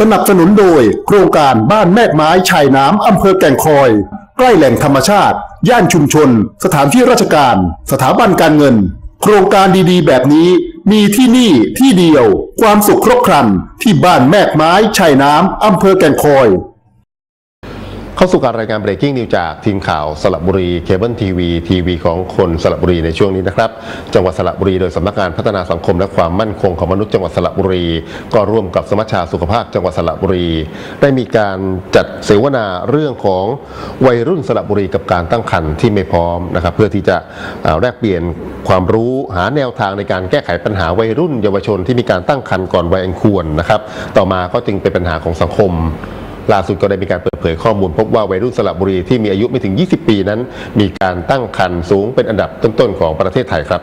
สนับสนุนโดย โครงการบ้านแม่กไม้ชายน้ำอำเภอแก่งคอย ใกล้แหล่งธรรมชาติ ย่านชุมชน สถานที่ราชการ สถาบันการเงิน โครงการดีๆ แบบนี้ มีที่นี่ที่เดียว ความสุขครบครันที่บ้านแม่กไม้ชายน้ำอำเภอแก่งคอย เข้าสู่การรายงาน breaking news จากทีมข่าวสระบุรีเคเบิลทีวีทีวีของคนสระบุรีในช่วงนี้นะครับ จังหวัดสระบุรีโดยสำนักงานพัฒนาสังคมและความมั่นคงของมนุษย์จังหวัดสระบุรี ก็ร่วมกับสมัชชาสุขภาพจังหวัดสระบุรี ได้มีการจัดเสวนาเรื่องของวัยรุ่นสระบุรีกับการตั้งครรภ์ที่ไม่พร้อมนะครับเพื่อที่จะแลกเปลี่ยนความรู้หาแนวทางในการแก้ไขปัญหาวัยรุ่น เยาวชนที่มีการตั้งครรภ์ก่อนวัยอันควรนะครับ ต่อมาก็จึงเป็นปัญหาของสังคม ล่าสุดก็ได้มีการเปิดเผยข้อมูล พบว่าวัยรุ่นสระบุรีที่มีอายุไม่ถึง 20 ปีนั้น มีการตั้งครรภ์สูงเป็นอันดับต้นๆของประเทศไทยครับ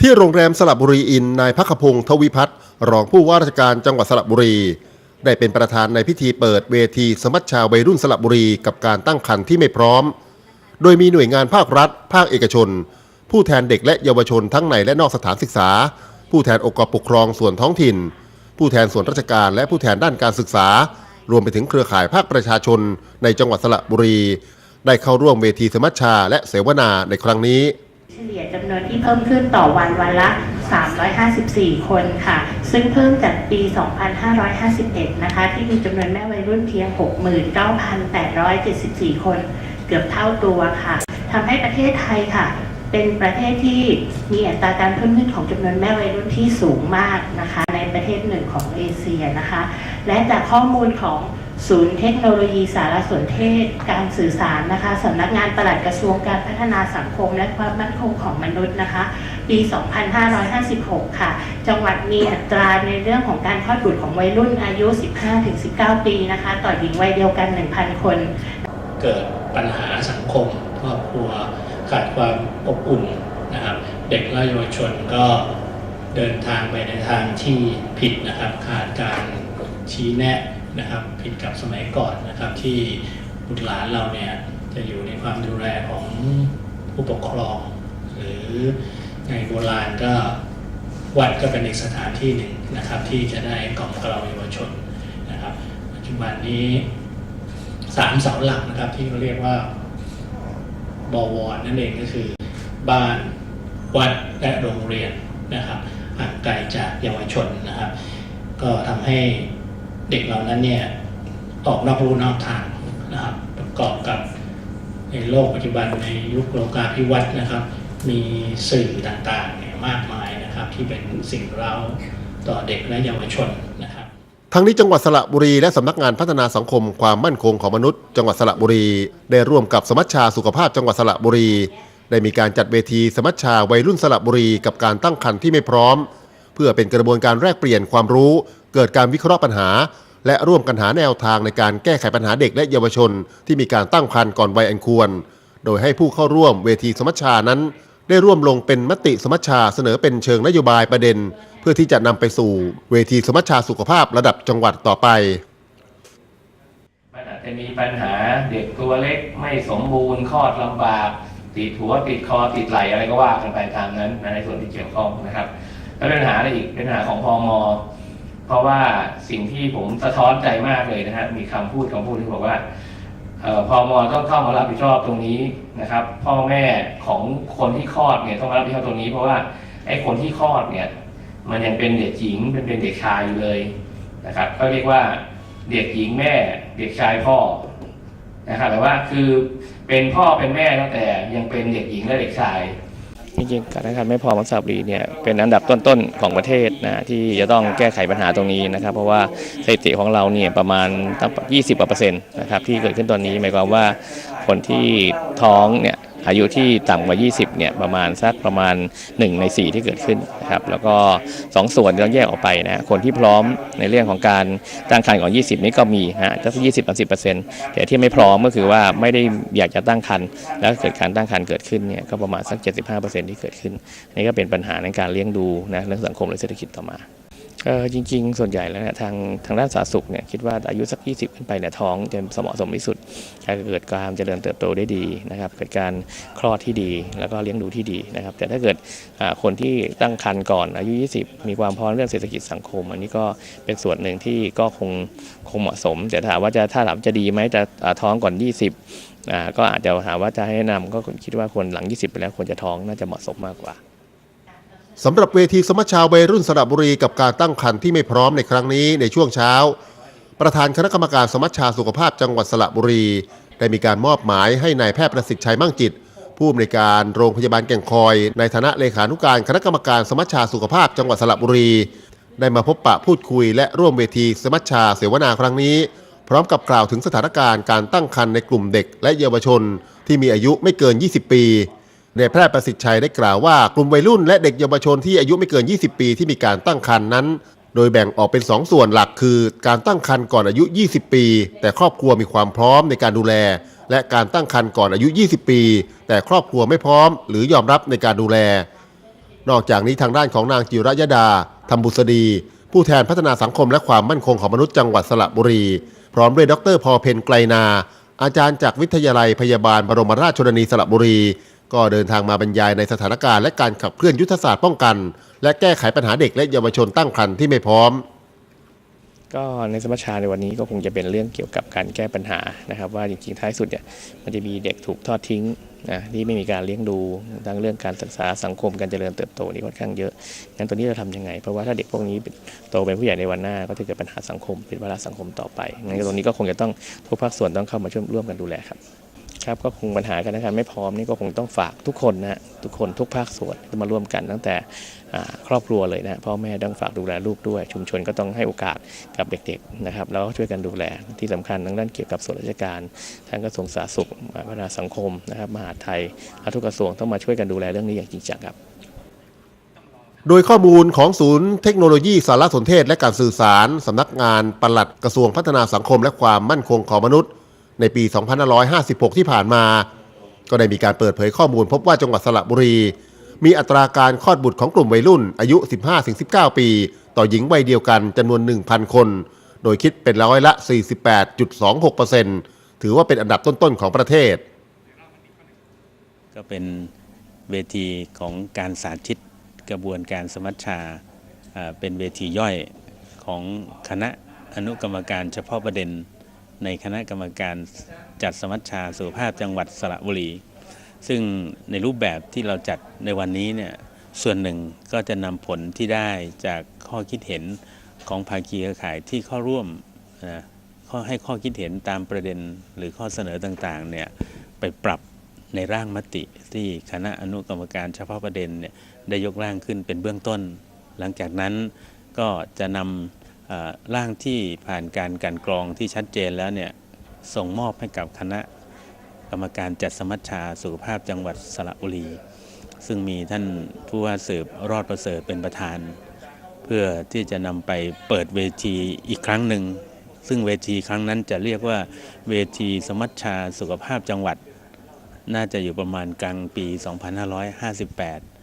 ที่โรงแรมสระบุรีอินนายพักพงศ์ทวิพัฒน์รองผู้ว่าราชการจังหวัดสระบุรี ได้เป็นประธานในพิธีเปิดเวทีสมัชชาวัยรุ่นสระบุรีกับการตั้งครรภ์ที่ไม่พร้อม โดยมีหน่วยงานภาครัฐ ภาคเอกชน ผู้แทนเด็กและเยาวชนทั้งในและนอกสถานศึกษา ผู้แทนองค์กรปกครองส่วนท้องถิ่น ผู้แทนส่วนราชการและผู้แทนด้านการศึกษา รวมไปถึงเครือข่ายภาคประชาชน ในจังหวัดสระบุรี ได้เข้าร่วมเวทีสมัชชา และเสวนาในครั้งนี้เฉลี่ยจำนวนที่เพิ่มขึ้นต่อวันวันละ 354 คนค่ะ ซึ่งเพิ่มจากปี 2551 นะคะ ที่มีจำนวนแม่วัยรุ่นเพียง 69,874 คน เกือบเท่าตัวค่ะทำให้ประเทศไทยค่ะ เป็นประเทศที่มีอัตราการเพิ่มขึ้นของจำนวนแม่วัยรุ่นที่สูงมากนะคะ ในประเทศหนึ่งของเอเชียนะคะ และจากข้อมูลของศูนย์เทคโนโลยีสารสนเทศการสื่อสารนะคะสำนักงานปลัดกระทรวงการพัฒนาสังคมและความมั่นคงของมนุษย์นะคะ ปี 2556 ค่ะ จังหวัดมีอัตราในเรื่องของการคลอดบุตรของวัยรุ่นอายุ 15-19 ปีนะคะ ต่อหญิงวัยเดียวกัน 1,000 คน เกิดปัญหาสังคมครอบครัว ขาดความอบอุ่นนะครับ เด็กและเยาวชนก็เดินทางไปในทางที่ผิดนะครับ ขาดการชี้แนะนะครับ ผิดกับสมัยก่อนนะครับ ที่บุตรหลานเราเนี่ยจะอยู่ในความดูแลของผู้ปกครอง หรือในโบราณก็วัดก็เป็นอีกสถานที่หนึ่งนะครับ ที่จะได้กล่อมกล่อมเยาวชนนะครับ ปัจจุบันนี้สามเสาหลักนะครับที่เขาเรียกว่า บวรนั่นเองก็คือบ้านวัดและโรงเรียนนะครับห่างไกลจากเยาวชนนะครับ ก็ทำให้เด็กเหล่านั้นเนี่ยออกนอกรูนอกทางนะครับประกอบกับในโลกปัจจุบันในยุคโลกาภิวัตน์นะครับ มีสื่อต่างๆเนี่ยมากมายนะครับ ที่เป็นสิ่งเร้าต่อเด็กและเยาวชนนะครับ ทั้งนี้จังหวัดสระบุรีและสำนักงานพัฒนาสังคมความมั่นคงของมนุษย์ จังหวัดสระบุรี ได้ร่วมกับสมัชชาสุขภาพจังหวัดสระบุรี ได้มีการจัดเวทีสมัชชาวัยรุ่นสระบุรีกับการตั้งครรภ์ที่ไม่พร้อม เพื่อเป็นกระบวนการแลกเปลี่ยนความรู้ เกิดการวิเคราะห์ปัญหา และร่วมกันหาแนวทางในการแก้ไขปัญหาเด็กและเยาวชน ที่มีการตั้งครรภ์ก่อนวัยอันควร โดยให้ผู้เข้าร่วมเวทีสมัชชานั้น ได้ร่วมลงเป็นมติสมัชชาเสนอเป็นเชิงนโยบายประเด็น พื่อที่จะนำไปสู่เวทีสมัชชาสุขภาพระดับจังหวัดต่อไป มันอาจจะมีปัญหาเด็กตัวเล็กไม่สมบูรณ์คลอดลำบาก ติดหัวติดคอติดไหลอะไรก็ว่ากันไปตามนั้นนะในส่วนที่เกี่ยวข้องนะครับแล้วปัญหาอะไรอีกปัญหาของพอมเพราะว่าสิ่งที่ผมสะท้อนใจมากเลยนะฮะมีคำพูดคำพูดที่บอกว่าออพอมต้องเข้ามารับผิดชอบตรงนี้นะครับ พ่อแม่ของคนที่คลอดเนี่ยต้องมารับผิดชอบตรงนี้ เพราะว่าไอ้คนที่คลอดเนี่ย มันยังเป็นเด็กหญิงเป็นเป็นเด็กชายอยู่เลยนะครับ ก็เรียกว่าเด็กหญิงแม่เด็กชายพ่อนะครับแต่ว่าคือเป็นพ่อเป็นแม่ตั้งแต่ยังเป็นเด็กหญิงและเด็กชายจริงๆการแข่งขันไม่พอมักสาบรีเนี่ยเป็นอันดับต้นๆของประเทศนะที่จะต้องแก้ไขปัญหาตรงนี้นะครับ เพราะว่าสถิติของเราเนี่ยประมาณตั้ง20กว่าเป็นนะครับที่เกิดขึ้นตอนนี้หมายความว่าคนที่ท้องเนี่ย อายุที่ต่ำกว่า 20 เนี่ยประมาณสักประมาณ 1 ใน 4 ที่เกิดขึ้นนะครับแล้วก็ 2 ส่วนต้องแยกออกไปนะคนที่พร้อมในเรื่องของการตั้งครรภ์ก่อน 20 นี่ก็มีฮะถ้า20 30เปอร์เซ็นต์แต่ที่ไม่พร้อมก็คือว่าไม่ได้อยากจะตั้งครรภ์แล้วเกิดการตั้งครรภ์เกิดขึ้นเนี่ยก็ประมาณสัก 75เปอร์เซ็นต์ที่เกิดขึ้นนี่ก็เป็นปัญหาในการเลี้ยงดูนะเรื่องสังคมและเศรษฐกิจต่อมา เออจริง ๆ ส่วนใหญ่แล้วเนี่ยทางทางด้านสาธารณสุขเนี่ยคิดว่าอายุสัก 20 ขึ้นไปเนี่ยท้องจะเหมาะสมที่สุดการเกิดการเจริญเติบโตได้ดีนะครับ เกิดการคลอดที่ดี แล้วก็เลี้ยงดูที่ดีนะครับ แต่ถ้าเกิดคนที่ตั้งครรภ์ก่อนอายุ 20 มีความพร้อมเรื่องเศรษฐกิจสังคม อันนี้ก็เป็นส่วนหนึ่งที่ก็คงคงเหมาะสม แต่ถามว่าจะถ้าถามจะดีไหมจะท้องก่อน 20อ่าก็อาจจะถามว่าจะให้แนะนำก็คิดว่าคนหลัง 20 ไปแล้วควรจะท้องน่าจะเหมาะสมมากกว่า สำหรับเวทีสมัชชาวัยรุ่นสระบุรีกับการตั้งครรภ์ที่ไม่พร้อมในครั้งนี้ในช่วงเช้า ประธานคณะกรรมการสมัชชาสุขภาพจังหวัดสระบุรี ได้มีการมอบหมายให้นายแพทย์ประสิทธิ์ชัยมั่งจิต ผู้อำนวยการโรงพยาบาลแก่งคอย ในฐานะเลขานุการคณะกรรมการสมัชชาสุขภาพจังหวัดสระบุรี ได้มาพบปะพูดคุย และร่วมเวทีสมัชชาเสวนาครั้งนี้ พร้อมกับกล่าวถึงสถานการณ์การตั้งครรภ์ในกลุ่มเด็กและเยาวชน ที่มีอายุไม่เกิน 20 ปี นายแพทย์ประสิทธิ์ชัยได้กล่าวว่ากลุ่มวัยรุ่นและเด็กเยาวชนที่อายุไม่เกิน 20 ปีที่มีการตั้งครรภ์นั้น โดยแบ่งออกเป็น 2 ส่วนหลักคือ การตั้งครรภ์ก่อนอายุ 20 ปี แต่ครอบครัวมีความพร้อมในการดูแล และการตั้งครรภ์ก่อนอายุ 20 ปี แต่ครอบครัวไม่พร้อม หรือยอมรับในการดูแล นอกจากนี้ทางด้านของนางจิรยดาธรรมบุษดี ผู้แทนพัฒนาสังคมและความมั่นคงของมนุษย์จังหวัดสระบุรี พร้อมด้วยดรพอเพนไกลนาอาจารย์จากวิทยาลัยพยาบาลบรมราชชนนีสระบุรี ก็เดินทางมาบรรยายในสถานการณ์และการขับเคลื่อนยุทธศาสตร์ป้องกัน และแก้ไขปัญหาเด็กและเยาวชนตั้งครรภ์ที่ไม่พร้อม ก็ในสมัชชาในวันนี้ก็คงจะเป็นเรื่องเกี่ยวกับการแก้ปัญหานะครับ ว่าจริงๆท้ายสุดเนี่ยมันจะมีเด็กถูกทอดทิ้งนะที่ไม่มีการเลี้ยงดูทั้งเรื่องการศึกษาสังคมการเจริญเติบโตนี่ค่อนข้างเยอะงั้นตัวนี้จะทำยังไง เพราะว่าถ้าเด็กพวกนี้โตเป็นผู้ใหญ่ในวันหน้า ก็จะเกิดปัญหาสังคมเป็นภาระสังคมต่อไปงั้นตรงนี้ก็คงจะต้องทุกภาคส่วนต้องเข้ามาช่วยร่วมกันดูแลครับ ครับก็คงปัญหาการทำไม่พร้อมนี่ก็คงต้องฝากทุกคนนะทุกคนทุกภาคส่วนมาร่วมกันตั้งแต่ครอบครัวเลยนะพ่อแม่ต้องฝากดูแลลูกด้วย ชุมชนก็ต้องให้โอกาสกับเด็กๆนะครับแล้วก็ช่วยกันดูแลที่สำคัญทางด้านเกี่ยวกับส่วนราชการทางกระทรวงสาธารณสุขพัฒนาสังคมนะครับมหาดไทยและทุกกระทรวงต้องมาช่วยกันดูแลเรื่องนี้อย่างจริงจังครับโดยข้อมูลของศูนย์เทคโนโลยีสารสนเทศและการสื่อสาร สำนักงานปลัดกระทรวงพัฒนาสังคมและความมั่นคงของมนุษย์ ในปี 2556 ที่ผ่านมา ก็ได้มีการเปิดเผยข้อมูลพบว่าจังหวัดสระบุรี มีอัตราการคลอดบุตรของกลุ่มวัยรุ่น อายุ 15-19 ปี ต่อหญิงวัยเดียวกันจำนวน 1,000 คน โดยคิดเป็นร้อยละ 48.26%ถือว่าเป็นอันดับต้นๆของประเทศ ก็เป็นเวทีของการสาธิตกระบวนการสมัชชาอ่าเป็นเวทีย่อยของคณะอนุกรรมการเฉพาะประเด็น ในคณะกรรมการจัดสมัชชาสุขภาพจังหวัดสระบุรี ซึ่งในรูปแบบที่เราจัดในวันนี้เนี่ยส่วนหนึ่งก็จะนำผลที่ได้จากข้อคิดเห็นของภาคีเครือข่ายที่เข้าร่วมนะข้อให้ข้อคิดเห็นตามประเด็นหรือข้อเสนอต่างๆเนี่ยไปปรับในร่างมติที่คณะอนุกรรมการเฉพาะประเด็นเนี่ยได้ยกร่างขึ้นเป็นเบื้องต้น หลังจากนั้นก็จะนำ ร่างที่ผ่านการกันกรองที่ชัดเจนแล้วเนี่ยส่งมอบให้กับคณะกรรมการจัดสมัชชาสุขภาพจังหวัดสระบุรี ซึ่งมีท่านผู้ว่าสืบรอดประเสริฐเป็นประธาน เพื่อที่จะนำไปเปิดเวทีอีกครั้งหนึ่ง ซึ่งเวทีครั้งนั้นจะเรียกว่าเวทีสมัชชาสุขภาพจังหวัด น่าจะอยู่ประมาณกลางปี 2558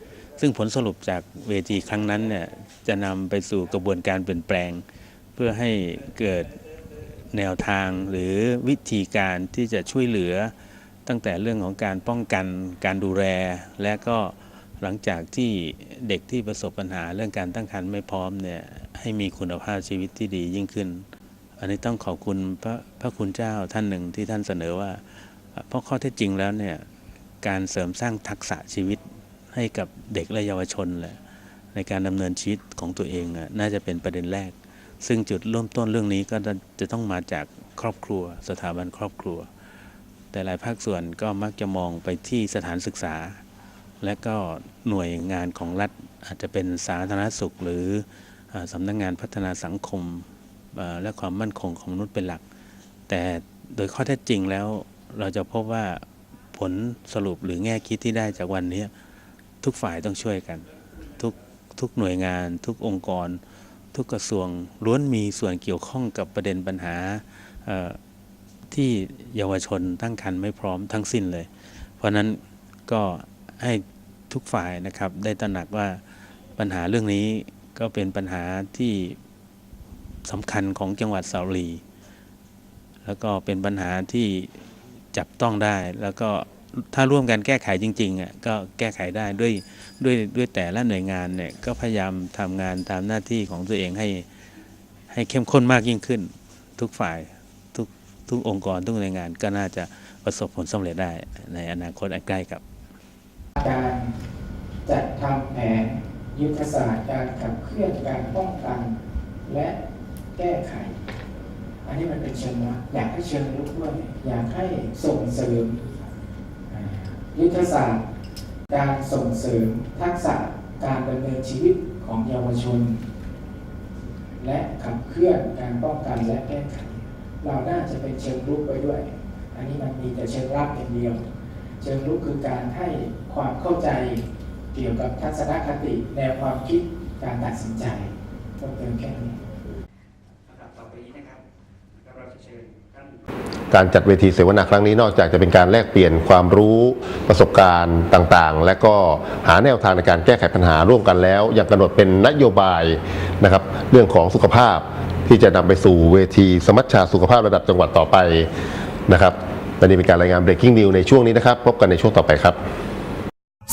ซึ่งผลสรุปจากเวทีครั้งนั้นเนี่ยจะนำไปสู่กระบวนการเปลี่ยนแปลง เพื่อให้เกิดแนวทางหรือวิธีการที่จะช่วยเหลือ ตั้งแต่เรื่องของการป้องกันการดูแลและก็หลังจากที่เด็กที่ประสบปัญหาเรื่องการตั้งครรภ์ไม่พร้อมเนี่ยให้มีคุณภาพชีวิตที่ดียิ่งขึ้น อันนี้ต้องขอบคุณพระพระคุณเจ้าท่านหนึ่งที่ท่านเสนอว่า เพราะข้อเท็จจริงแล้วเนี่ยการเสริมสร้างทักษะชีวิต ให้กับเด็กและเยาวชนแหละในการดำเนินชีวิตของตัวเองน่ะน่าจะเป็นประเด็นแรก ซึ่งจุดเริ่มต้นเรื่องนี้ก็จะต้องมาจากครอบครัว สถาบันครอบครัว แต่หลายภาคส่วนก็มักจะมองไปที่สถานศึกษา และก็หน่วยงานของรัฐอาจจะเป็นสาธารณสุข หรือสำนักงงานพัฒนาสังคมและความมั่นคงของมนุษย์เป็นหลัก แต่โดยข้อเท็จจริงแล้วเราจะพบว่าผลสรุปหรือแง่คิดที่ได้จากวันนี้ ทุกฝ่ายต้องช่วยกัน ทุกทุกหน่วยงาน ทุกองค์กร ทุกกระทรวงล้วนมีส่วนเกี่ยวข้องกับประเด็นปัญหาที่เยาวชนตั้งครรภ์ไม่พร้อมทั้งสิ้นเลย เพราะฉะนั้นก็ให้ทุกฝ่ายนะครับได้ตระหนักว่าปัญหาเรื่องนี้ก็เป็นปัญหาที่สำคัญของจังหวัดสระบุรี แล้วก็เป็นปัญหาที่จับต้องได้แล้วก็ ถ้าร่วมกันแก้ไขจริงๆอะก็แก้ไขได้ด้วยด้วยด้วยแต่ละหน่วยงานเนี่ยก็พยายามทำงานตามหน้าที่ของตัวเองให้ให้เข้มข้นมากยิ่งขึ้น ทุกฝ่ายทุกทุกองค์กรทุกหน่วยงานก็น่าจะประสบผลสำเร็จได้ในอนาคตอันใกล้ครับการจัดทำแผนยุทธศาสตร์การขับเคลื่อนการป้องกัน และแก้ไข อันนี้มันเป็นเชิงวัดอยากให้เชิงลุกด้วยอยากให้ส่งเสริม ยุทธศาสตร์ การส่งเสริมทักษะการดำเนินชีวิตของเยาวชน และขับเคลื่อนการป้องกันและแก้ไขเราน่าจะเป็นเชิงลุกไปด้วย อันนี้มันมีแต่เชิงรับอย่างเดียว เชิงลุกคือการให้ความเข้าใจเกี่ยวกับทัศนคติแนวความคิดการตัดสินใจก็เพียงแค่นี้ลำดับต่อไปนี้นะครับเราจะเชิญท่าน การจัดเวทีเสวนาครั้งนี้นอกจากจะเป็นการแลกเปลี่ยนความรู้ประสบการณ์ต่างๆ และก็หาแนวทางในการแก้ไขปัญหาร่วมกันแล้ว ยังกำหนดเป็นนโยบายนะครับเรื่องของสุขภาพที่จะนำไปสู่เวทีสมัชชาสุขภาพระดับจังหวัดต่อไปนะครับและนี่เป็นการรายงาน breaking news ในช่วงนี้นะครับ พบกันในช่วงต่อไปครับ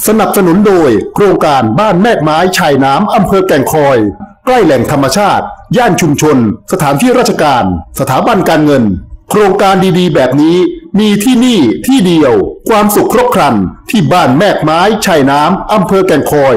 สนับสนุนโดยโครงการบ้านแม่กไม้ชายน้ำอำเภอแก่งคอย ใกล้แหล่งธรรมชาติ ย่านชุมชน สถานที่ราชการ สถาบันการเงิน โครงการดีๆ แบบนี้มีที่นี่ที่เดียว ความสุขครบครันที่บ้านแมกไม้ชายน้ำอำเภอแก่งคอย